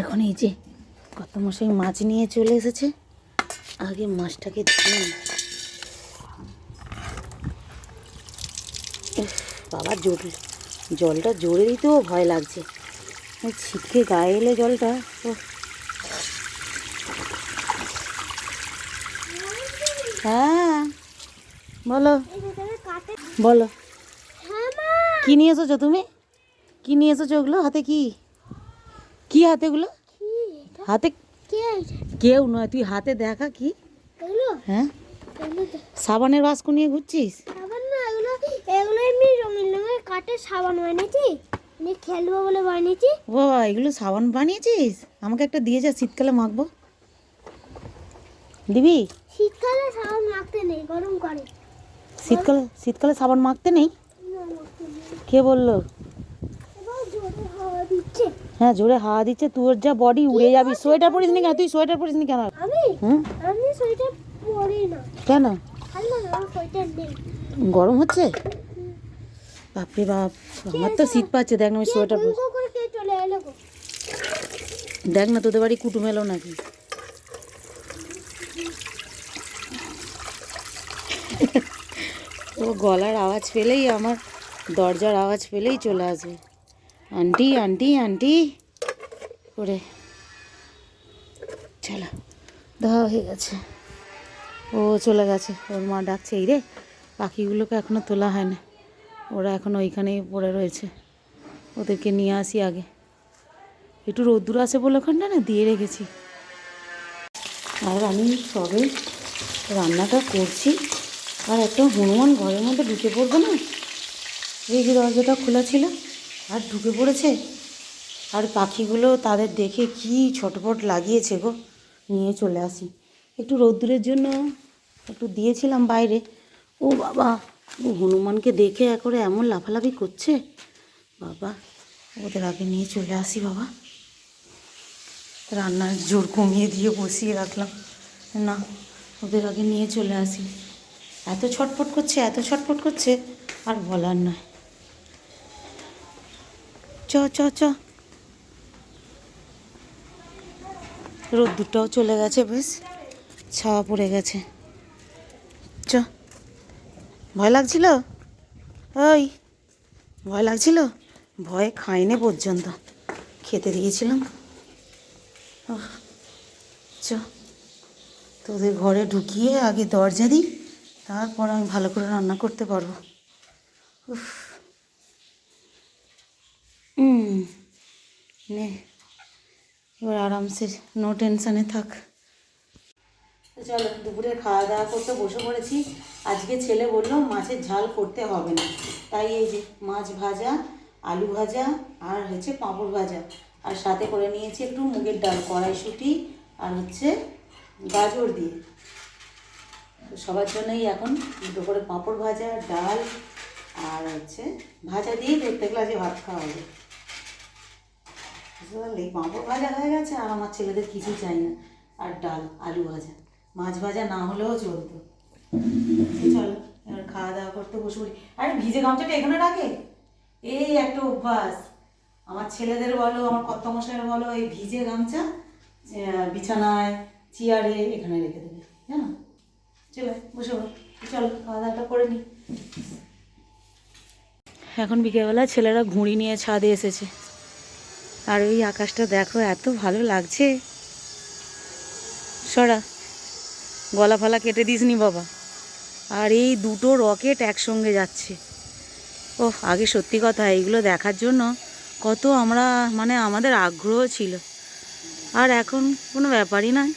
এখন এই যে কত মশাই মাছ নিয়ে চলে এসেছে। আগে মাছটাকে বাবা জোর জলটা জোরে দিতেও ভয় লাগছে। ছিটকে গায়ে এলে জলটা ও হ্যাঁ বলো। বলো। কি নিয়ে এসেছ তুমি? কি নিয়ে এসেছ ওগুলো? হাতে কি? কি হাতে ওগুলো হাতে কেউ নয় তুই হাতে দেখা কি? হ্যাঁ? সাবানের বাস্ক নিয়ে ঘুরছিস? এগুলো এমনি রঙিন রঙের কাঠের সাবান বানিয়েছি। খেলব বলে বানিয়েছি। ও এগুলো সাবান বানিয়েছিস? আমাকে একটা দিয়ে যা শীতকালে মাখবো। দিবি? শীতকালে সাবান মাখতে নেই গরম করে। শীতকালে শীতকালে সাবান মাখতে নেই। কে বলল এবার জোরে হাওয়া দিচ্ছে হ্যাঁ জোরে হাওয়া দিচ্ছে তোর যা বডি উড়ে যাবি সোয়েটার পরিস নি কেন? তুই সোয়েটার পরিস নি কেন? আমি? আমি সোয়েটার পরি না। কেন? গরম হচ্ছে? বাপরে বাপ আমার তো শীত পাচ্ছে দেখ না আমি সোয়েটার পরি দেখ না তোদের বাড়ি কুটুম এলো নাকি? ও গলার আওয়াজ পেলেই আমার দরজার আওয়াজ পেলেই চলে আসবে। আন্টি আন্টি আন্টি করে চলো, দেওয়া হয়ে গেছে। ও চলে গেছে, ওর মা ডাকছে, এই রে, পাখিগুলোকে এখনও তোলা হয় না। ওরা এখন ওইখানেই পড়ে রয়েছে। ওদেরকে নিয়ে আসি আগে। একটু রোদ্দুর আছে বলে ওখানটা না, দিয়ে রেখেছি। আর আমি সবে রান্নাটা করছি। আর একটা হনুমান ঘরের মধ্যে ঢুকে পড়বে না? এই যে দরজাটা খোলা ছিল। আর ঢুকে পড়েছে? আর পাখিগুলো তাদের দেখে কি ছটপট লাগিয়েছে গো? নিয়ে চলে আসি। একটু রোদ্দুরের জন্য একটু দিয়েছিলাম বাইরে। ও বাবা, ও হনুমানকে দেখে করে এমন লাফালাফি করছে। বাবা, ওদের আগে নিয়ে চলে আসি বাবা। রান্নার জোর কমিয়ে দিয়ে বসিয়ে রাখলাম। না, ওদের আগে নিয়ে চলে আসি। এত ছটফট করছে, এত ছটফট করছে, আর বলার নয় চ চ চ। রোদ্দুরটাও চলে গেছে, বেশ। ছাওয়া পড়ে গেছে। চ। ভয় লাগছিল? ওই, ভয় লাগছিল? ভয়ে খাইনি পর্যন্ত। খেতে দিয়েছিলাম। চ। তোদের ঘরে ঢুকিয়ে আগে দরজা দিই, তারপর আমি ভালো করে রান্না করতে পারব। উফ। নে, এবার আরামসে নো টেনশানে থাক। চলো, দুপুরে খাওয়া দাওয়া করতে বসে পড়েছি। আজকে ছেলে বলল, মাছের ঝাল করতে হবে না। তাই এই যে, মাছ ভাজা, আলু ভাজা, আর হচ্ছে পাঁপড় ভাজা। আর সাথে করে নিয়েছি একটু মুগের ডাল, কড়াইশুঁটি, আর হচ্ছে গাজর দিয়ে। সবার জন্যই এখন দুটো করে পাঁপড় ভাজা, ডাল আর হচ্ছে ভাজা দিয়ে প্রত্যেক গ্লাসে ভাত খাওয়া হবে। বুঝতে পারলি? পাঁপড় ভাজা হয়ে গেছে আর আমার ছেলেদের কিছু চাই না। আর ডাল, আলু ভাজা। মাছ ভাজা না হলেও চলতো। চলো, এবার খাওয়া দাওয়া করতে বসে পড়ি। আরে, ভিজে গামছাটা এখানে রাখে? এই একটা অভ্যাস। আমার ছেলেদের বলো, আমার কর্তা মশাইয়ের বলো, এই ভিজে গামছা বিছানায়, চেয়ারে এখানে রেখে দেবে। জানো? চলো, বসে চলো, খাওয়া দাওয়াটা করে নিই এখন বিকেলবেলা ছেলেরা ঘুড়ি নিয়ে ছাদে এসেছে। আর ওই আকাশটা দেখো, এত ভালো লাগছে। সরা, গলা ফলা কেটে দিসনি বাবা। আর এই দুটো রকেট একসঙ্গে যাচ্ছে। ও আগে সত্যি কথা, এইগুলো দেখার জন্য কত আমরা মানে আমাদের আগ্রহ ছিল। আর এখন কোনো ব্যাপারই না।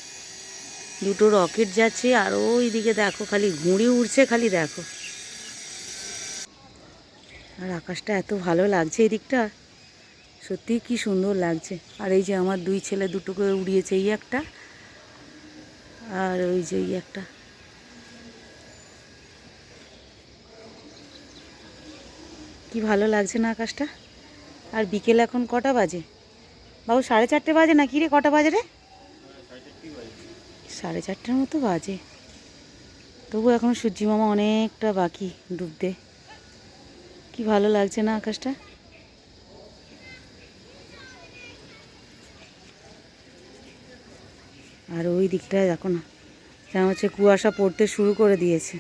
দুটো রকেট যাচ্ছে, আর ওইদিকে দেখো, খালি ঘুড়ি উড়ছে, খালি দেখো। আর আকাশটা এত ভালো লাগছে এদিকটা। দিকটা সত্যি কি সুন্দর লাগছে। আর এই যে আমার দুই ছেলে দুটো করে উড়িয়েছে এই একটা। আর ওই যে এই একটা। কি ভালো লাগছে না আকাশটা? আর বিকেল এখন কটা বাজে? বাবু, সাড়ে চারটে বাজে না কি রে? কটা বাজে রে? সাড়ে চারটের মতো বাজে। তবু এখন সূর্যি মামা অনেকটা বাকি ডুবতে। কি ভালো লাগছে না আকাশটা? আর ওই দিকটায় দেখো না যেমন হচ্ছে কুয়াশা পড়তে শুরু করে দিয়েছে।